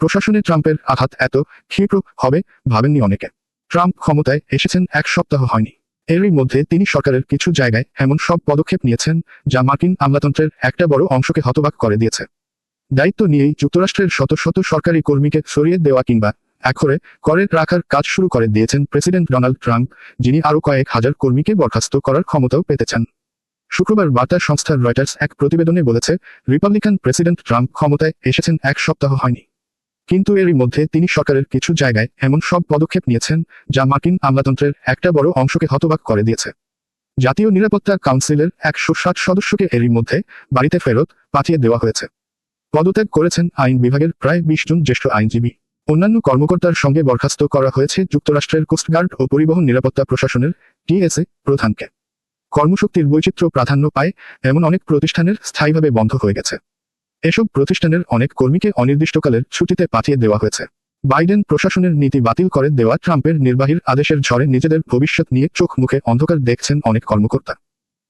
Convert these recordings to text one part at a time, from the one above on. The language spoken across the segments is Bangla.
প্রশাসনে ট্রাম্পের আঘাত এত ক্ষিপ্র হবে ভাবেননি অনেকে। ট্রাম্প ক্ষমতায় এসেছেন এক সপ্তাহ হয়নি। এরই মধ্যে তিনি সরকারের কিছু জায়গায় এমন সব পদক্ষেপ নিয়েছেন যা মার্কিন আমলাতন্ত্রের একটা বড় অংশকে হতবাক করে দিয়েছে। দায়িত্ব নিয়েই যুক্তরাষ্ট্রের শত শত সরকারি কর্মীকে সরিয়ে দেওয়া কিংবা করে রাখার কাজ শুরু করে দিয়েছেন প্রেসিডেন্ট ডোনাল্ড ট্রাম্প, যিনি আরও কয়েক হাজার কর্মীকে বরখাস্ত করার ক্ষমতাও পেতেছেন। শুক্রবার বার্তা সংস্থা রয়টার্স এক প্রতিবেদনে বলেছে, রিপাবলিকান প্রেসিডেন্ট ট্রাম্প ক্ষমতায় এসেছেন এক সপ্তাহ হয়নি। কিন্তু এরই মধ্যে তিনি সরকারের কিছু জায়গায় এমন সব পদক্ষেপ নিয়েছেন, যা মার্কিন আমলাতন্ত্রের একটা বড় অংশকে হতবাক করে দিয়েছে। জাতীয় নিরাপত্তা কাউন্সিলের একশো ষাট সদস্যকে এরই মধ্যে বাড়িতে ফেরত পাঠিয়ে দেওয়া হয়েছে। পদত্যাগ করেছেন আইন বিভাগের প্রায় বিশ জন জ্যেষ্ঠ আইনজীবী। অন্যান্য কর্মকর্তার সঙ্গে বরখাস্ত করা হয়েছে যুক্তরাষ্ট্রের কোস্টগার্ড ও পরিবহন নিরাপত্তা প্রশাসনের টিএসএ প্রধানকে। কর্মশক্তির বৈচিত্র্য প্রাধান্য পায় এমন অনেক প্রতিষ্ঠানের স্থায়ীভাবে বন্ধ হয়ে গেছে। এসব প্রতিষ্ঠানের অনেক কর্মীকে অনির্দিষ্টকালের ছুটিতে পাঠিয়ে দেওয়া হয়েছে। বাইডেন প্রশাসনের নীতি বাতিল করে দেওয়া ট্রাম্পের নির্বাহীর আদেশের ঝড়ে নিজেদের ভবিষ্যৎ নিয়ে চোখ মুখে অন্ধকার দেখছেন অনেক কর্মকর্তা।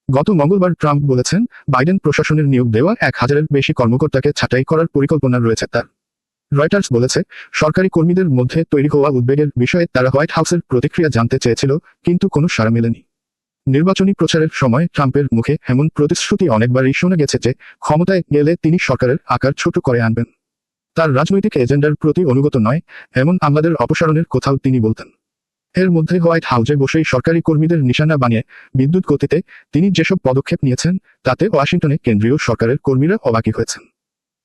গত মঙ্গলবার ট্রাম্প বলেছেন, বাইডেন প্রশাসনের নিয়োগ দেওয়া এক হাজারের বেশি কর্মকর্তাকে ছাঁটাই করার পরিকল্পনা রয়েছে তার। রয়টার্স বলেছে, সরকারি কর্মীদের মধ্যে তৈরি হওয়া উদ্বেগের বিষয়ে তারা হোয়াইট হাউসের প্রতিক্রিয়া জানতে চেয়েছিল, কিন্তু কোনো সাড়া মেলেনি। নির্বাচনী প্রচারের সময় ট্রাম্পের মুখে এমন প্রতিশ্রুতি অনেকবারই শোনা গেছে যে ক্ষমতায় গেলে তিনি সরকারের আকার ছোট করে আনবেন। তার রাজনৈতিক এজেন্ডার প্রতি অনুগত নয়, এমন আমলাদের অপসারণের কোথাও তিনি বলতেন। এর মধ্যে হোয়াইট হাউসে বসেই সরকারি কর্মীদের নিশানা বানিয়ে বিদ্যুৎ গতিতে তিনি যেসব পদক্ষেপ নিয়েছেন, তাতে ওয়াশিংটনে কেন্দ্রীয় সরকারের কর্মীরা অবাকি হয়েছেন।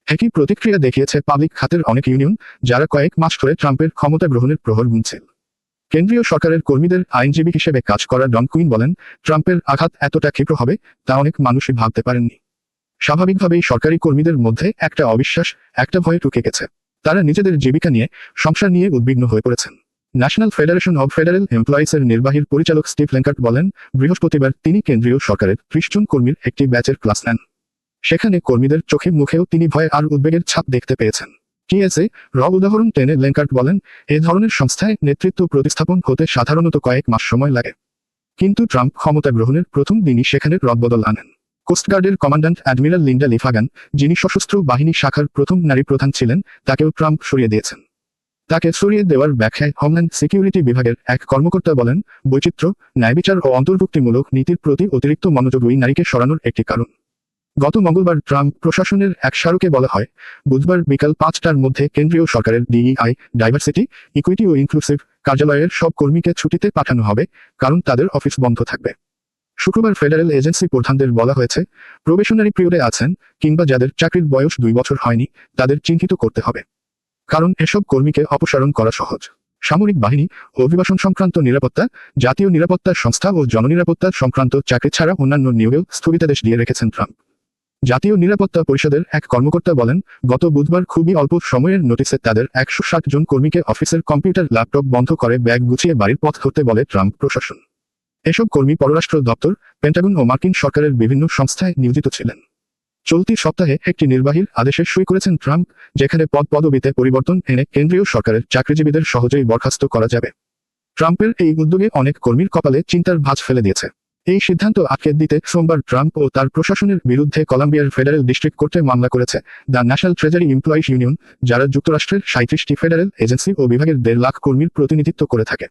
একই প্রতিক্রিয়া দেখিয়েছে পাবলিক খাতের অনেক ইউনিয়ন, যারা কয়েক মাস ধরে ট্রাম্পের ক্ষমতা গ্রহণের প্রহর গুনছে। কেন্দ্রীয় সরকারের কর্মীদের আইনজীবী হিসেবে কাজ করা ডন কুইন বলেন, ট্রাম্পের আঘাত এতটা ক্ষিপ্র হবে, তা অনেক মানুষই ভাবতে পারেননি। স্বাভাবিকভাবেই সরকারি কর্মীদের মধ্যে একটা অবিশ্বাস, একটা ভয় ঢুকে গেছে। তারা নিজেদের জীবিকা নিয়ে, সংসার নিয়ে উদ্বিগ্ন হয়ে পড়েছেন। ন্যাশনাল ফেডারেশন অব ফেডারেল এমপ্লয়িজের নির্বাহীর পরিচালক স্টিভ ল্যাঙ্কার্ট বলেন, বৃহস্পতিবার তিনি কেন্দ্রীয় সরকারের ত্রিশ কর্মীর একটি ব্যাচের ক্লাস নেন। সেখানে কর্মীদের চোখে মুখেও তিনি ভয় আর উদ্বেগের ছাপ দেখতে পেয়েছেন। টিএসএ র উদাহরণ টেনে ল্যাঙ্কার্ট বলেন, এ ধরনের সংস্থায় নেতৃত্ব প্রতিস্থাপন হতে সাধারণত কয়েক মাস সময় লাগে। কিন্তু ট্রাম্প ক্ষমতা গ্রহণের প্রথম দিনই সেখানে রদবদল আনেন। কোস্টগার্ডের কমান্ড্যান্ট অ্যাডমিরাল লিন্ডা লিফাগান যিনি সশস্ত্র বাহিনী শাখার প্রথম নারী প্রধান ছিলেন, তাকেও ট্রাম্প সরিয়ে দিয়েছেন। তাকে সরিয়ে দেওয়ার ব্যাখ্যায় হোমল্যান্ড সিকিউরিটি বিভাগের এক কর্মকর্তা বলেন, বৈচিত্র্য, ন্যায়বিচার ও অন্তর্ভুক্তিমূলক নীতির প্রতি অতিরিক্ত মনোযোগ নারীকে সরানোর একটি কারণ। গত মঙ্গলবার ট্রাম্প প্রশাসনের এক স্মারকে বলা হয়, বুধবার বিকাল পাঁচটার মধ্যে কেন্দ্রীয় সরকারের ডিইআই, ডাইভার্সিটি, ইকুইটি ও ইনক্লুসিভ কার্যালয়ের সব কর্মীকে ছুটিতে পাঠানো হবে, কারণ তাদের অফিস বন্ধ থাকবে। শুক্রবার ফেডারেল এজেন্সি প্রধানদের বলা হয়েছে, প্রবেশনারি পিরিয়ডে আছেন কিংবা যাদের চাকরির বয়স দুই বছর হয়নি, তাদের চিহ্নিত করতে হবে। কারণ এসব কর্মীকে অপসারণ করা সহজ। সামরিক বাহিনী অভিবাসন সংক্রান্ত নিরাপত্তা, জাতীয় নিরাপত্তা সংস্থা ও জননিরাপত্তা সংক্রান্ত চাকরি ছাড়া অন্যান্য নিয়োগেও স্থগিতাদেশ দিয়ে রেখেছেন ট্রাম্প। জাতীয় নিরাপত্তা পরিষদের এক কর্মকর্তা বলেন, গত বুধবার খুবই অল্প সময়ের নোটিসে তাদের একশো ষাট জন কর্মীকে অফিসের কম্পিউটার, ল্যাপটপ বন্ধ করে ব্যাগ গুছিয়ে বাড়ির পথ ধরতে বলে ট্রাম্প প্রশাসন। এসব কর্মী পররাষ্ট্র দপ্তর, পেন্টাগন ও মার্কিন সরকারের বিভিন্ন সংস্থায় নিয়োজিত ছিলেন। চলতি সপ্তাহে একটি নির্বাহীর আদেশে সই করেছেন ট্রাম্প, যেখানে পদ পদবিতে পরিবর্তন এনে কেন্দ্রীয় সরকারের চাকরিজীবীদের সহজেই বরখাস্ত করা যাবে। ট্রাম্পের এই উদ্যোগে অনেক কর্মীর কপালে চিন্তার ভাঁজ ফেলে দিয়েছে। এই সিদ্ধান্ত আটকে দিতে সোমবার ট্রাম্প ও তার প্রশাসনের বিরুদ্ধে কলাম্বিয়ার ফেডারেল ডিস্ট্রিক্ট কোর্টে মামলা করেছে। The national treasury employees union, যারা যুক্তরাষ্ট্রের সাঁত্রিশটি ফেডারেল এজেন্সি ও বিভাগের দেড় লাখ কর্মীর প্রতিনিধিত্ব করে থাকে।